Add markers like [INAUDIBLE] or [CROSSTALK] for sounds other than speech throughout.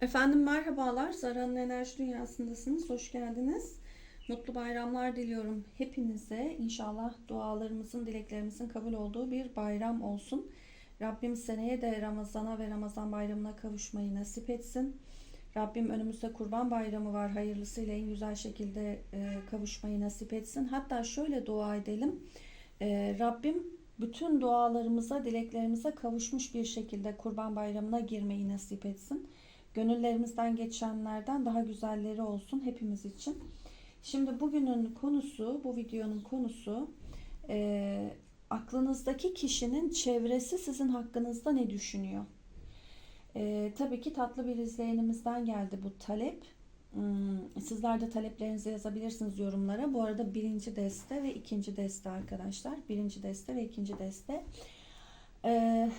Efendim merhabalar. Zara'nın enerji dünyasındasınız. Hoş geldiniz. Mutlu bayramlar diliyorum hepinize. İnşallah dualarımızın, dileklerimizin kabul olduğu bir bayram olsun. Rabbim seneye de Ramazan'a ve Ramazan bayramına kavuşmayı nasip etsin. Rabbim önümüzde Kurban Bayramı var. Hayırlısıyla en güzel şekilde e, kavuşmayı nasip etsin. Hatta şöyle dua edelim. E, Rabbim bütün dualarımıza, dileklerimize kavuşmuş bir şekilde Kurban Bayramı'na girmeyi nasip etsin. Gönüllerimizden geçenlerden daha güzelleri olsun hepimiz için. Şimdi bugünün konusu, bu videonun konusu e, aklınızdaki kişinin çevresi sizin hakkınızda ne düşünüyor? E, tabii ki tatlı bir izleyenimizden geldi bu talep. Hmm, Sizler de taleplerinizi yazabilirsiniz yorumlara. Bu arada birinci deste ve ikinci deste arkadaşlar. Birinci deste ve ikinci deste. Ee,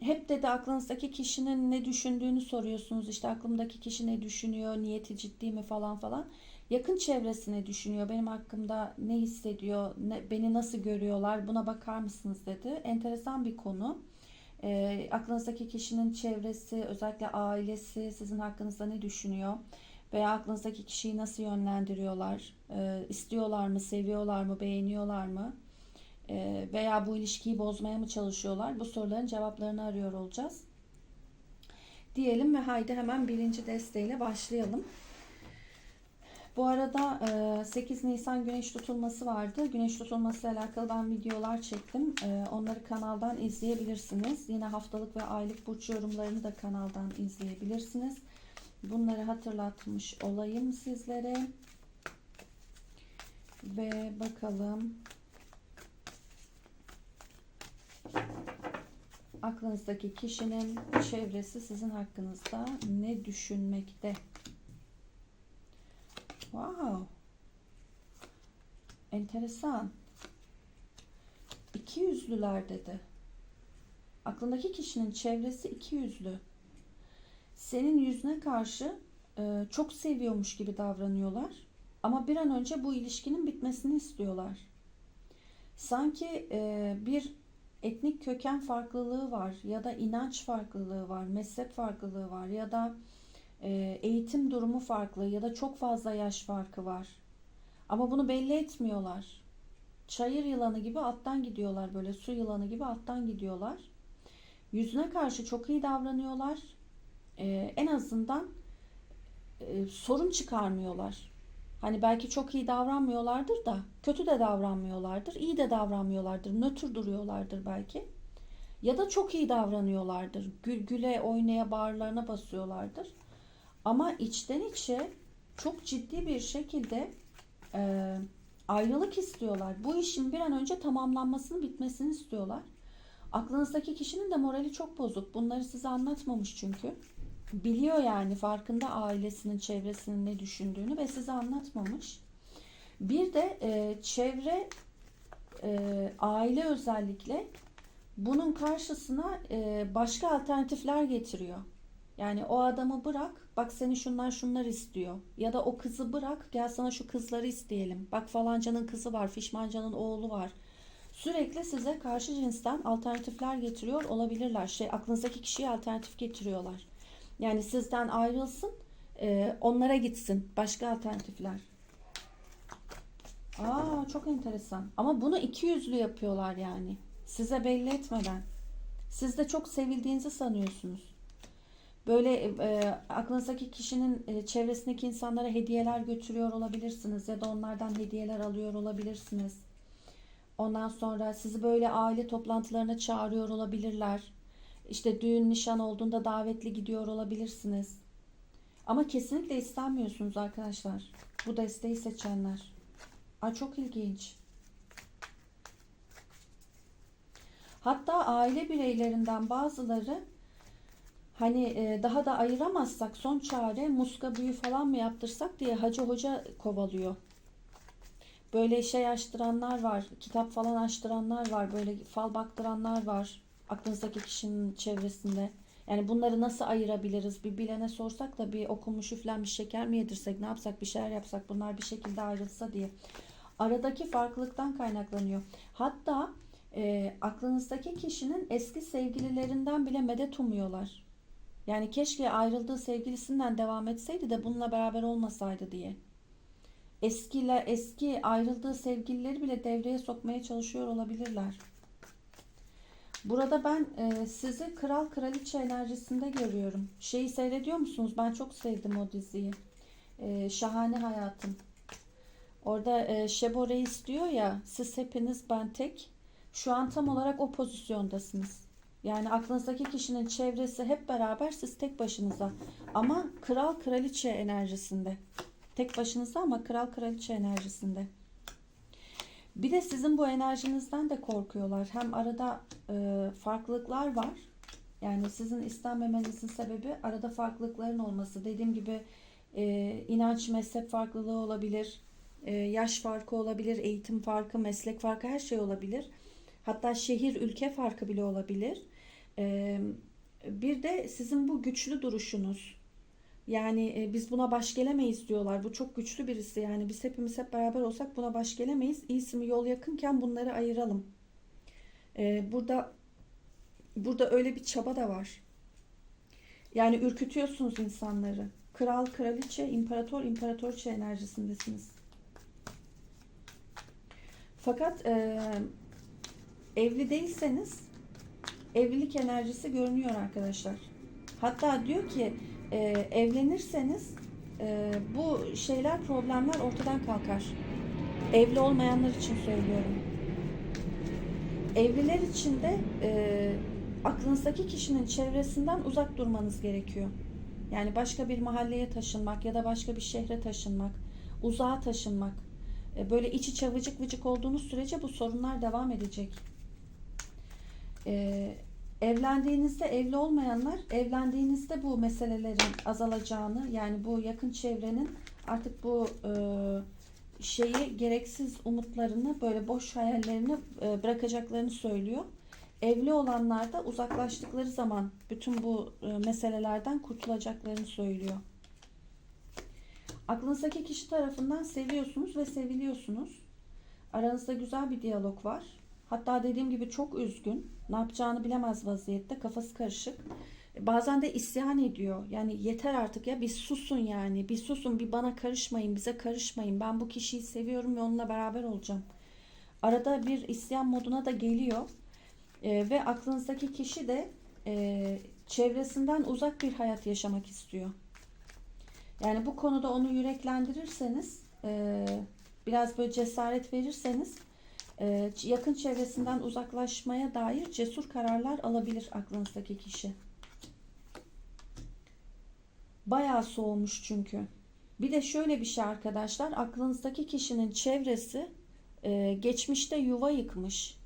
hep dedi aklınızdaki kişinin ne düşündüğünü soruyorsunuz. İşte aklımdaki kişi ne düşünüyor, niyeti ciddi mi falan falan. Yakın çevresi ne düşünüyor, benim hakkımda ne hissediyor, ne, beni nasıl görüyorlar buna bakar mısınız dedi. Enteresan bir konu. Ee, aklınızdaki kişinin çevresi, özellikle ailesi sizin hakkınızda ne düşünüyor? Veya aklınızdaki kişiyi nasıl yönlendiriyorlar? Ee, istiyorlar mı, seviyorlar mı, beğeniyorlar mı? Ee, veya bu ilişkiyi bozmaya mı çalışıyorlar? Bu soruların cevaplarını arıyor olacağız. Diyelim ve haydi hemen birinci desteğiyle başlayalım. Bu arada e, 8 Nisan güneş tutulması vardı. Güneş tutulması ile alakalı ben videolar çektim. E, Onları kanaldan izleyebilirsiniz. Yine haftalık ve aylık burç yorumlarını da kanaldan izleyebilirsiniz. Bunları hatırlatmış olayım sizlere. Ve bakalım aklınızdaki kişinin çevresi sizin hakkınızda ne düşünmekte? Wow. Enteresan. İki yüzlüler dedi. Aklındaki kişinin çevresi iki yüzlü. Senin yüzüne karşı e, çok seviyormuş gibi davranıyorlar. Ama bir an önce bu ilişkinin bitmesini istiyorlar. Sanki e, bir etnik köken farklılığı var ya da inanç farklılığı var, mezhep farklılığı var ya da e, eğitim durumu farklı ya da çok fazla yaş farkı var. Ama bunu belli etmiyorlar. Çayır yılanı gibi alttan gidiyorlar böyle su yılanı gibi alttan gidiyorlar. Yüzüne karşı çok iyi davranıyorlar. E, en azından e, sorun çıkarmıyorlar. Hani belki çok iyi davranmıyorlardır da kötü de davranmıyorlardır, iyi de davranmıyorlardır, nötr duruyorlardır belki. Ya da çok iyi davranıyorlardır. Gül, güle oynaya bağırlarına basıyorlardır. Ama içten içe çok ciddi bir şekilde e, ayrılık istiyorlar. Bu işin bir an önce tamamlanmasını, bitmesini istiyorlar. Aklınızdaki kişinin de morali çok bozuk. Bunları size anlatmamış çünkü biliyor yani farkında ailesinin çevresinin ne düşündüğünü ve size anlatmamış. Bir de e, çevre e, aile özellikle bunun karşısına e, başka alternatifler getiriyor. Yani o adamı bırak bak seni şunlar şunlar istiyor. Ya da o kızı bırak gel sana şu kızları isteyelim. Bak falancanın kızı var fişmancanın oğlu var. Sürekli size karşı cinsten alternatifler getiriyor olabilirler. Şey aklınızdaki kişiye alternatif getiriyorlar. Yani sizden ayrılsın, e, onlara gitsin. Başka alternatifler. Aa çok enteresan. Ama bunu iki yüzlü yapıyorlar yani. Size belli etmeden. Siz de çok sevildiğinizi sanıyorsunuz. Böyle e, aklınızdaki kişinin e, çevresindeki insanlara hediyeler götürüyor olabilirsiniz ya da onlardan hediyeler alıyor olabilirsiniz. Ondan sonra sizi böyle aile toplantılarına çağırıyor olabilirler. İşte düğün nişan olduğunda davetli gidiyor olabilirsiniz. Ama kesinlikle istenmiyorsunuz arkadaşlar. Bu desteği seçenler. Ay çok ilginç. Hatta aile bireylerinden bazıları hani e, daha da ayıramazsak son çare muska büyü falan mı yaptırsak diye hacı hoca kovalıyor. Böyle şey açtıranlar var, kitap falan açtıranlar var, böyle fal baktıranlar var aklınızdaki kişinin çevresinde. Yani bunları nasıl ayırabiliriz? Bir bilene sorsak da bir okumuş üflenmiş şeker mi yedirsek, ne yapsak, bir şeyler yapsak bunlar bir şekilde ayrılsa diye. Aradaki farklılıktan kaynaklanıyor. Hatta e, aklınızdaki kişinin eski sevgililerinden bile medet umuyorlar. Yani keşke ayrıldığı sevgilisinden devam etseydi de bununla beraber olmasaydı diye. Eskiler eski ayrıldığı sevgilileri bile devreye sokmaya çalışıyor olabilirler. Burada ben e, sizi kral kraliçe enerjisinde görüyorum. Şeyi seyrediyor musunuz? Ben çok sevdim o diziyi. E, Şahane Hayatım. Orada e, Şebo Reis diyor ya siz hepiniz ben tek. Şu an tam olarak o pozisyondasınız. Yani aklınızdaki kişinin çevresi hep beraber siz tek başınıza. Ama kral kraliçe enerjisinde. Tek başınıza ama kral kraliçe enerjisinde. Bir de sizin bu enerjinizden de korkuyorlar. Hem arada e, farklılıklar var. Yani sizin istenmemenizin sebebi arada farklılıkların olması. Dediğim gibi e, inanç, mezhep farklılığı olabilir. E, yaş farkı olabilir, eğitim farkı, meslek farkı her şey olabilir. Hatta şehir, ülke farkı bile olabilir. E, bir de sizin bu güçlü duruşunuz. Yani e, biz buna baş gelemeyiz diyorlar. Bu çok güçlü birisi yani. Biz hepimiz hep beraber olsak buna baş gelemeyiz. İyisi mi yol yakınken bunları ayıralım. E, burada burada öyle bir çaba da var. Yani ürkütüyorsunuz insanları. Kral, kraliçe, imparator, imparatorçe enerjisindesiniz. Fakat e, evli değilseniz evlilik enerjisi görünüyor arkadaşlar. Hatta diyor ki e, evlenirseniz e, bu şeyler problemler ortadan kalkar. Evli olmayanlar için söylüyorum. Evliler için de e, aklınızdaki kişinin çevresinden uzak durmanız gerekiyor. Yani başka bir mahalleye taşınmak ya da başka bir şehre taşınmak, uzağa taşınmak. E, böyle iç içe vıcık olduğunuz sürece bu sorunlar devam edecek. E, evlendiğinizde evli olmayanlar evlendiğinizde bu meselelerin azalacağını yani bu yakın çevrenin artık bu e, şeyi gereksiz umutlarını böyle boş hayallerini e, bırakacaklarını söylüyor. Evli olanlar da uzaklaştıkları zaman bütün bu e, meselelerden kurtulacaklarını söylüyor. Aklınızdaki kişi tarafından seviyorsunuz ve seviliyorsunuz. Aranızda güzel bir diyalog var. Hatta dediğim gibi çok üzgün. Ne yapacağını bilemez vaziyette. Kafası karışık. Bazen de isyan ediyor. Yani yeter artık ya bir susun yani. Bir susun bir bana karışmayın. Bize karışmayın. Ben bu kişiyi seviyorum ve onunla beraber olacağım. Arada bir isyan moduna da geliyor. E, ve aklınızdaki kişi de e, çevresinden uzak bir hayat yaşamak istiyor. Yani bu konuda onu yüreklendirirseniz, e, biraz böyle cesaret verirseniz e, yakın çevresinden uzaklaşmaya dair cesur kararlar alabilir aklınızdaki kişi. Bayağı soğumuş çünkü. Bir de şöyle bir şey arkadaşlar, aklınızdaki kişinin çevresi e, geçmişte yuva yıkmış.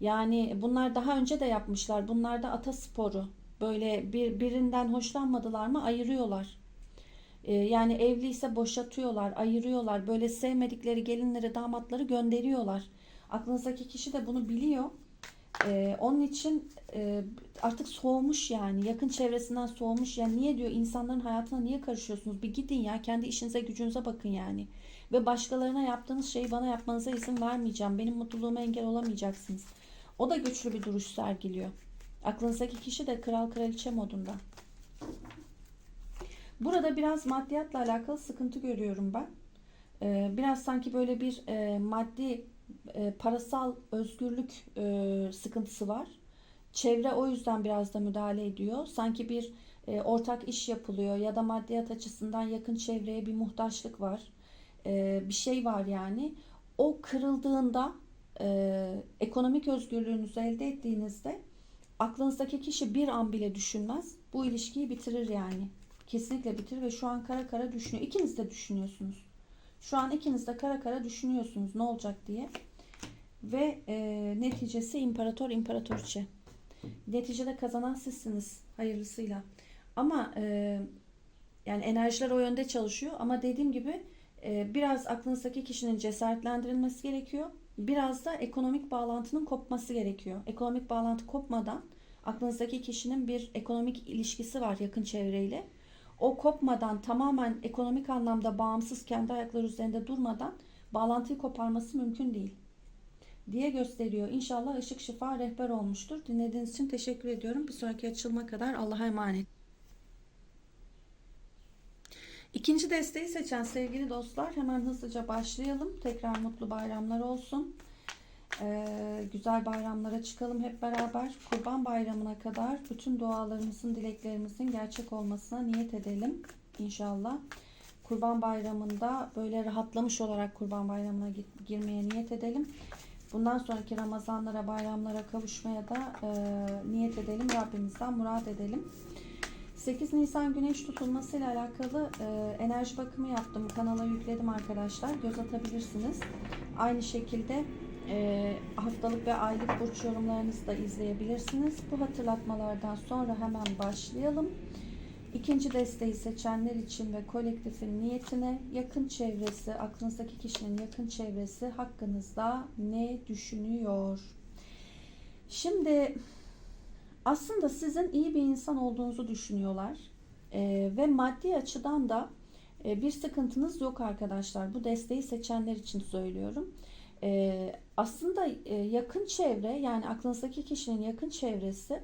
Yani bunlar daha önce de yapmışlar. Bunlar da atasporu. Böyle bir birinden hoşlanmadılar mı ayırıyorlar. Ee, yani evliyse boşatıyorlar, ayırıyorlar. Böyle sevmedikleri gelinleri, damatları gönderiyorlar. Aklınızdaki kişi de bunu biliyor. Ee, onun için e, artık soğumuş yani. Yakın çevresinden soğumuş. Yani niye diyor insanların hayatına niye karışıyorsunuz? Bir gidin ya kendi işinize gücünüze bakın yani. Ve başkalarına yaptığınız şeyi bana yapmanıza izin vermeyeceğim. Benim mutluluğuma engel olamayacaksınız. O da güçlü bir duruş sergiliyor. Aklınızdaki kişi de kral kraliçe modunda. Burada biraz maddiyatla alakalı sıkıntı görüyorum ben. Ee, biraz sanki böyle bir e, maddi e, parasal özgürlük e, sıkıntısı var. Çevre o yüzden biraz da müdahale ediyor. Sanki bir e, ortak iş yapılıyor ya da maddiyat açısından yakın çevreye bir muhtaçlık var. E, bir şey var yani. O kırıldığında e, ekonomik özgürlüğünüzü elde ettiğinizde aklınızdaki kişi bir an bile düşünmez. Bu ilişkiyi bitirir yani. Kesinlikle bitirir ve şu an kara kara düşünüyor. İkiniz de düşünüyorsunuz. Şu an ikiniz de kara kara düşünüyorsunuz ne olacak diye. Ve e, neticesi imparator imparatorçe. Neticede kazanan sizsiniz hayırlısıyla. Ama e, yani enerjiler o yönde çalışıyor. Ama dediğim gibi e, biraz aklınızdaki kişinin cesaretlendirilmesi gerekiyor. Biraz da ekonomik bağlantının kopması gerekiyor. Ekonomik bağlantı kopmadan aklınızdaki kişinin bir ekonomik ilişkisi var yakın çevreyle o kopmadan tamamen ekonomik anlamda bağımsız kendi ayakları üzerinde durmadan bağlantıyı koparması mümkün değil diye gösteriyor. İnşallah ışık şifa rehber olmuştur. Dinlediğiniz için teşekkür ediyorum. Bir sonraki açılma kadar Allah'a emanet. İkinci desteği seçen sevgili dostlar hemen hızlıca başlayalım. Tekrar mutlu bayramlar olsun. Ee, güzel bayramlara çıkalım hep beraber. Kurban bayramına kadar bütün dualarımızın, dileklerimizin gerçek olmasına niyet edelim inşallah. Kurban bayramında böyle rahatlamış olarak kurban bayramına girmeye niyet edelim. Bundan sonraki Ramazanlara, bayramlara kavuşmaya da e, niyet edelim. Rabbimizden murat edelim. 8 Nisan güneş tutulması ile alakalı e, enerji bakımı yaptım. Kanala yükledim arkadaşlar. Göz atabilirsiniz. Aynı şekilde e, haftalık ve aylık burç yorumlarınızı da izleyebilirsiniz. Bu hatırlatmalardan sonra hemen başlayalım. İkinci desteği seçenler için ve kolektifin niyetine yakın çevresi, aklınızdaki kişinin yakın çevresi hakkınızda ne düşünüyor? Şimdi aslında sizin iyi bir insan olduğunuzu düşünüyorlar Ee, ve maddi açıdan da e, bir sıkıntınız yok arkadaşlar. Bu desteği seçenler için söylüyorum. Ee, aslında e, yakın çevre yani aklınızdaki kişinin yakın çevresi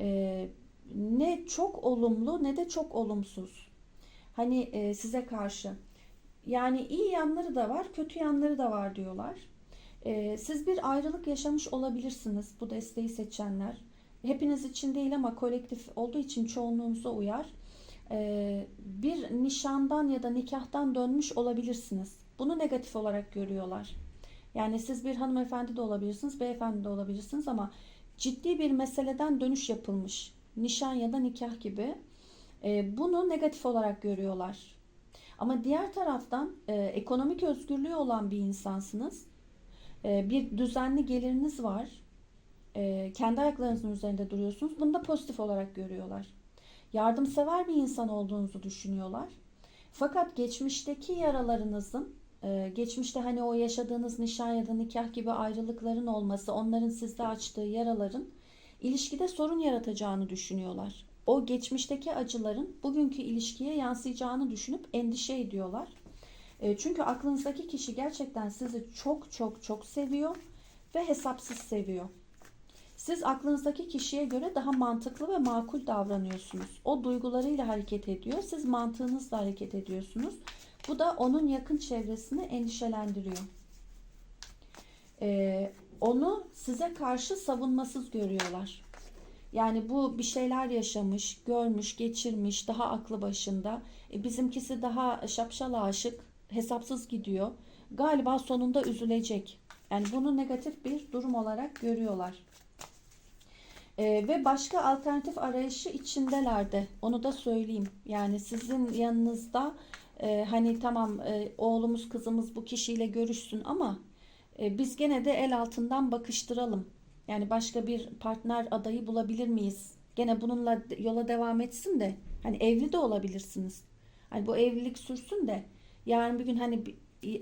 e, ne çok olumlu ne de çok olumsuz. Hani e, size karşı. Yani iyi yanları da var, kötü yanları da var diyorlar. E, siz bir ayrılık yaşamış olabilirsiniz bu desteği seçenler. Hepiniz için değil ama kolektif olduğu için çoğunluğunuza uyar. E, bir nişandan ya da nikahtan dönmüş olabilirsiniz. Bunu negatif olarak görüyorlar. Yani siz bir hanımefendi de olabilirsiniz, beyefendi de olabilirsiniz ama ciddi bir meseleden dönüş yapılmış. Nişan ya da nikah gibi. E, bunu negatif olarak görüyorlar. Ama diğer taraftan e, ekonomik özgürlüğü olan bir insansınız. E, bir düzenli geliriniz var. E, kendi ayaklarınızın üzerinde duruyorsunuz. Bunu da pozitif olarak görüyorlar. Yardımsever bir insan olduğunuzu düşünüyorlar. Fakat geçmişteki yaralarınızın, e, geçmişte hani o yaşadığınız nişan ya da nikah gibi ayrılıkların olması, onların sizde açtığı yaraların ilişkide sorun yaratacağını düşünüyorlar. O geçmişteki acıların bugünkü ilişkiye yansıyacağını düşünüp endişe ediyorlar. E, Çünkü aklınızdaki kişi gerçekten sizi çok çok çok seviyor ve hesapsız seviyor. Siz aklınızdaki kişiye göre daha mantıklı ve makul davranıyorsunuz. O duygularıyla hareket ediyor. Siz mantığınızla hareket ediyorsunuz. Bu da onun yakın çevresini endişelendiriyor. Ee, onu size karşı savunmasız görüyorlar. Yani bu bir şeyler yaşamış, görmüş, geçirmiş, daha aklı başında. E, bizimkisi daha şapşal aşık, hesapsız gidiyor. Galiba sonunda üzülecek. Yani bunu negatif bir durum olarak görüyorlar. Ee, ve başka alternatif arayışı içindeler de. Onu da söyleyeyim. Yani sizin yanınızda e, hani tamam e, oğlumuz kızımız bu kişiyle görüşsün ama e, biz gene de el altından bakıştıralım. Yani başka bir partner adayı bulabilir miyiz? Gene bununla yola devam etsin de hani evli de olabilirsiniz. Hani bu evlilik sürsün de yarın bir gün hani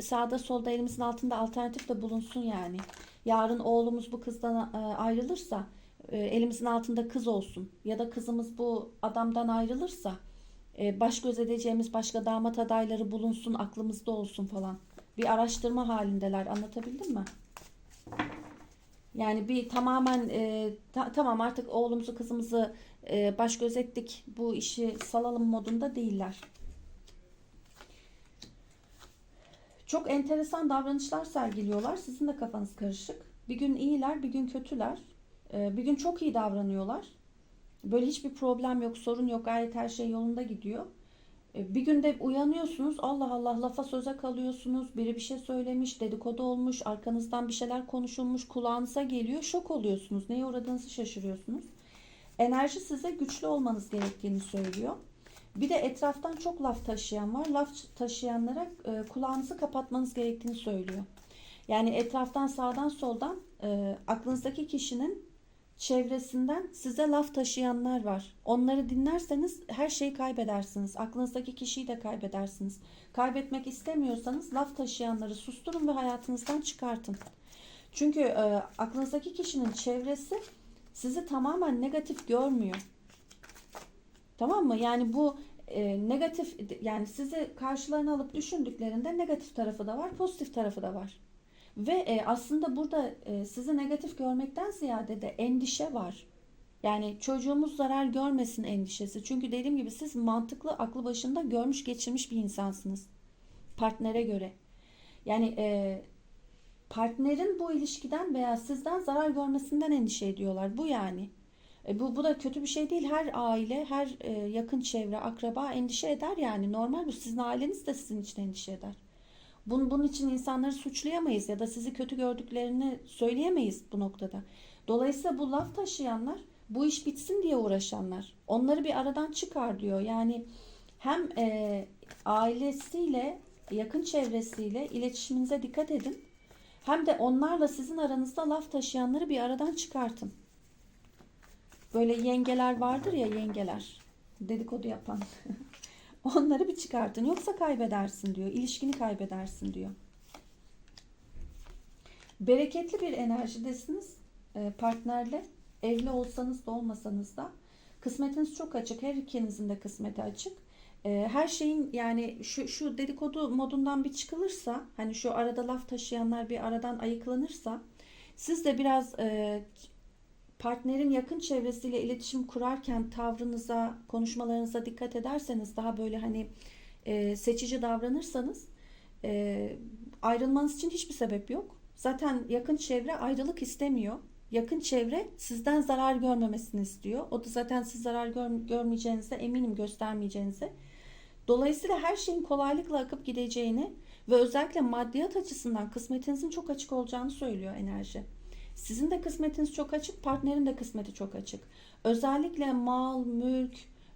sağda solda elimizin altında alternatif de bulunsun yani. Yarın oğlumuz bu kızdan e, ayrılırsa e, elimizin altında kız olsun ya da kızımız bu adamdan ayrılırsa e, baş göz edeceğimiz başka damat adayları bulunsun aklımızda olsun falan. Bir araştırma halindeler anlatabildim mi? Yani bir tamamen e, ta- tamam artık oğlumuzu kızımızı e, baş göz ettik bu işi salalım modunda değiller. Çok enteresan davranışlar sergiliyorlar. Sizin de kafanız karışık. Bir gün iyiler, bir gün kötüler. E, bir gün çok iyi davranıyorlar. Böyle hiçbir problem yok, sorun yok, gayet her şey yolunda gidiyor. E, Bir günde uyanıyorsunuz, Allah Allah lafa söze kalıyorsunuz. Biri bir şey söylemiş, dedikodu olmuş, arkanızdan bir şeyler konuşulmuş, kulağınıza geliyor. Şok oluyorsunuz, neye uğradığınızı şaşırıyorsunuz. Enerji size güçlü olmanız gerektiğini söylüyor. Bir de etraftan çok laf taşıyan var. Laf taşıyanlara e, kulağınızı kapatmanız gerektiğini söylüyor. Yani etraftan sağdan soldan e, aklınızdaki kişinin çevresinden size laf taşıyanlar var. Onları dinlerseniz her şeyi kaybedersiniz. Aklınızdaki kişiyi de kaybedersiniz. Kaybetmek istemiyorsanız laf taşıyanları susturun ve hayatınızdan çıkartın. Çünkü e, aklınızdaki kişinin çevresi sizi tamamen negatif görmüyor. Tamam mı? Yani bu e, negatif yani sizi karşılarına alıp düşündüklerinde negatif tarafı da var, pozitif tarafı da var. Ve e, aslında burada e, sizi negatif görmekten ziyade de endişe var. Yani çocuğumuz zarar görmesin endişesi. Çünkü dediğim gibi siz mantıklı, aklı başında görmüş geçirmiş bir insansınız. Partnere göre. Yani e, partnerin bu ilişkiden veya sizden zarar görmesinden endişe ediyorlar. Bu yani. E, bu, bu da kötü bir şey değil. Her aile, her e, yakın çevre, akraba endişe eder yani. Normal bu. Sizin aileniz de sizin için endişe eder. Bunun, bunun için insanları suçlayamayız ya da sizi kötü gördüklerini söyleyemeyiz bu noktada. Dolayısıyla bu laf taşıyanlar bu iş bitsin diye uğraşanlar. Onları bir aradan çıkar diyor. Yani hem e, ailesiyle, yakın çevresiyle iletişiminize dikkat edin. Hem de onlarla sizin aranızda laf taşıyanları bir aradan çıkartın. Böyle yengeler vardır ya yengeler. Dedikodu yapan. [LAUGHS] Onları bir çıkartın. Yoksa kaybedersin diyor. İlişkini kaybedersin diyor. Bereketli bir enerjidesiniz e, partnerle. Evli olsanız da olmasanız da. Kısmetiniz çok açık. Her ikinizin de kısmeti açık. E, Her şeyin yani şu, şu dedikodu modundan bir çıkılırsa hani şu arada laf taşıyanlar bir aradan ayıklanırsa siz de biraz e, partnerin yakın çevresiyle iletişim kurarken tavrınıza, konuşmalarınıza dikkat ederseniz, daha böyle hani e, seçici davranırsanız e, ayrılmanız için hiçbir sebep yok. Zaten yakın çevre ayrılık istemiyor. Yakın çevre sizden zarar görmemesini istiyor. O da zaten siz zarar gör, görmeyeceğinize eminim göstermeyeceğinize. Dolayısıyla her şeyin kolaylıkla akıp gideceğini ve özellikle maddiyat açısından kısmetinizin çok açık olacağını söylüyor enerji. Sizin de kısmetiniz çok açık, partnerin de kısmeti çok açık. Özellikle mal, mülk,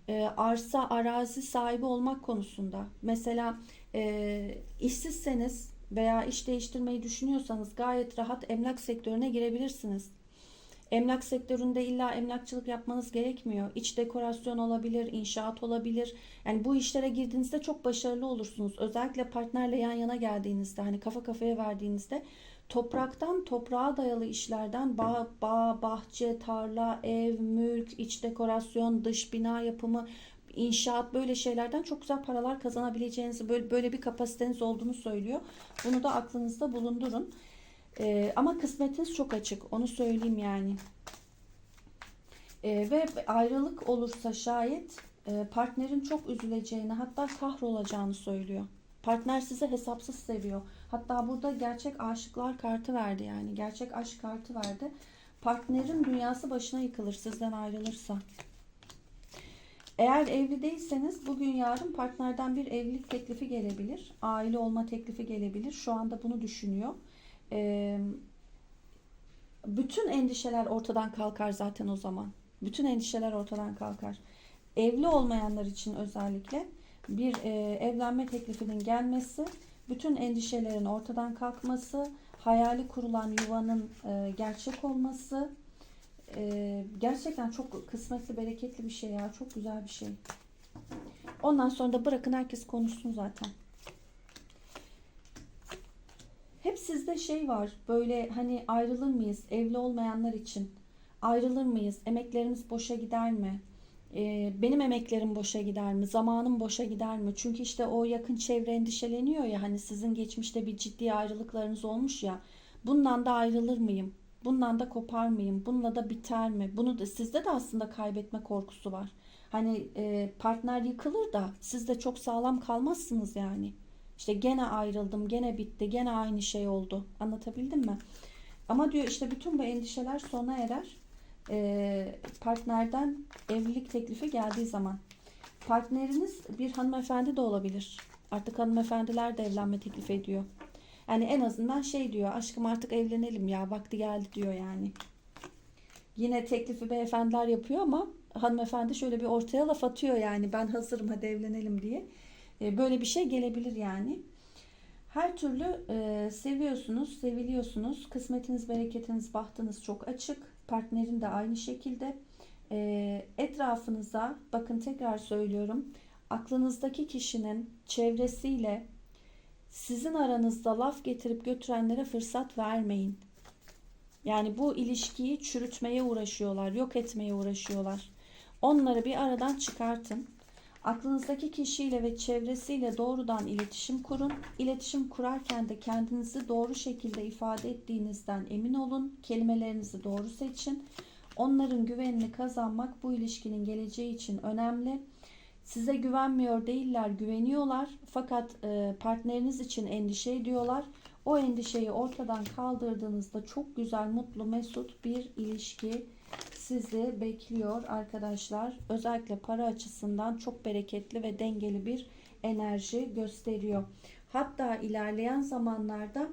e, arsa, arazi sahibi olmak konusunda. Mesela e, işsizseniz veya iş değiştirmeyi düşünüyorsanız gayet rahat emlak sektörüne girebilirsiniz. Emlak sektöründe illa emlakçılık yapmanız gerekmiyor. İç dekorasyon olabilir, inşaat olabilir. Yani bu işlere girdiğinizde çok başarılı olursunuz. Özellikle partnerle yan yana geldiğinizde, hani kafa kafaya verdiğinizde topraktan toprağa dayalı işlerden bağ, bağ, bahçe, tarla, ev, mülk, iç dekorasyon, dış bina yapımı, inşaat böyle şeylerden çok güzel paralar kazanabileceğinizi böyle böyle bir kapasiteniz olduğunu söylüyor. Bunu da aklınızda bulundurun. Ee, ama kısmetiniz çok açık. Onu söyleyeyim yani. Ee, ve ayrılık olursa şayet e, partnerin çok üzüleceğini hatta kahrolacağını söylüyor. Partner sizi hesapsız seviyor. Hatta burada gerçek aşıklar kartı verdi yani. Gerçek aşk kartı verdi. Partnerin dünyası başına yıkılır sizden ayrılırsa. Eğer evli değilseniz bugün yarın partnerden bir evlilik teklifi gelebilir. Aile olma teklifi gelebilir. Şu anda bunu düşünüyor. Ee, bütün endişeler ortadan kalkar zaten o zaman. Bütün endişeler ortadan kalkar. Evli olmayanlar için özellikle bir e, evlenme teklifinin gelmesi, bütün endişelerin ortadan kalkması, hayali kurulan yuvanın e, gerçek olması e, gerçekten çok kısmetli, bereketli bir şey ya. Çok güzel bir şey. Ondan sonra da bırakın herkes konuşsun zaten. Hep sizde şey var. Böyle hani ayrılır mıyız? Evli olmayanlar için. Ayrılır mıyız? Emeklerimiz boşa gider mi? Ee, benim emeklerim boşa gider mi? Zamanım boşa gider mi? Çünkü işte o yakın çevre endişeleniyor ya hani sizin geçmişte bir ciddi ayrılıklarınız olmuş ya. Bundan da ayrılır mıyım? Bundan da kopar mıyım? Bununla da biter mi? Bunu da sizde de aslında kaybetme korkusu var. Hani e, partner yıkılır da siz de çok sağlam kalmazsınız yani. İşte gene ayrıldım, gene bitti, gene aynı şey oldu. Anlatabildim mi? Ama diyor işte bütün bu endişeler sona erer. E, partnerden evlilik teklifi geldiği zaman. Partneriniz bir hanımefendi de olabilir. Artık hanımefendiler de evlenme teklif ediyor. Yani en azından şey diyor aşkım artık evlenelim ya vakti geldi diyor yani. Yine teklifi beyefendiler yapıyor ama hanımefendi şöyle bir ortaya laf atıyor yani ben hazırım hadi evlenelim diye. E, Böyle bir şey gelebilir yani. Her türlü e, seviyorsunuz, seviliyorsunuz. Kısmetiniz, bereketiniz, bahtınız çok açık. Partnerin de aynı şekilde. E, etrafınıza, bakın tekrar söylüyorum. Aklınızdaki kişinin çevresiyle sizin aranızda laf getirip götürenlere fırsat vermeyin. Yani bu ilişkiyi çürütmeye uğraşıyorlar, yok etmeye uğraşıyorlar. Onları bir aradan çıkartın. Aklınızdaki kişiyle ve çevresiyle doğrudan iletişim kurun. İletişim kurarken de kendinizi doğru şekilde ifade ettiğinizden emin olun. Kelimelerinizi doğru seçin. Onların güvenini kazanmak bu ilişkinin geleceği için önemli. Size güvenmiyor değiller, güveniyorlar. Fakat e, partneriniz için endişe ediyorlar. O endişeyi ortadan kaldırdığınızda çok güzel, mutlu, mesut bir ilişki sizi bekliyor arkadaşlar. Özellikle para açısından çok bereketli ve dengeli bir enerji gösteriyor. Hatta ilerleyen zamanlarda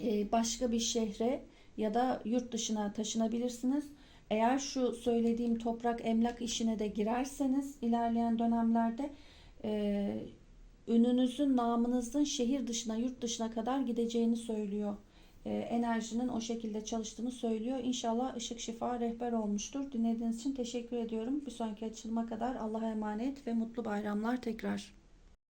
e, başka bir şehre ya da yurt dışına taşınabilirsiniz. Eğer şu söylediğim toprak emlak işine de girerseniz ilerleyen dönemlerde e, ününüzün, namınızın şehir dışına, yurt dışına kadar gideceğini söylüyor. E, enerjinin o şekilde çalıştığını söylüyor. İnşallah ışık şifa rehber olmuştur. Dinlediğiniz için teşekkür ediyorum. Bir sonraki açılıma kadar Allah'a emanet ve mutlu bayramlar tekrar.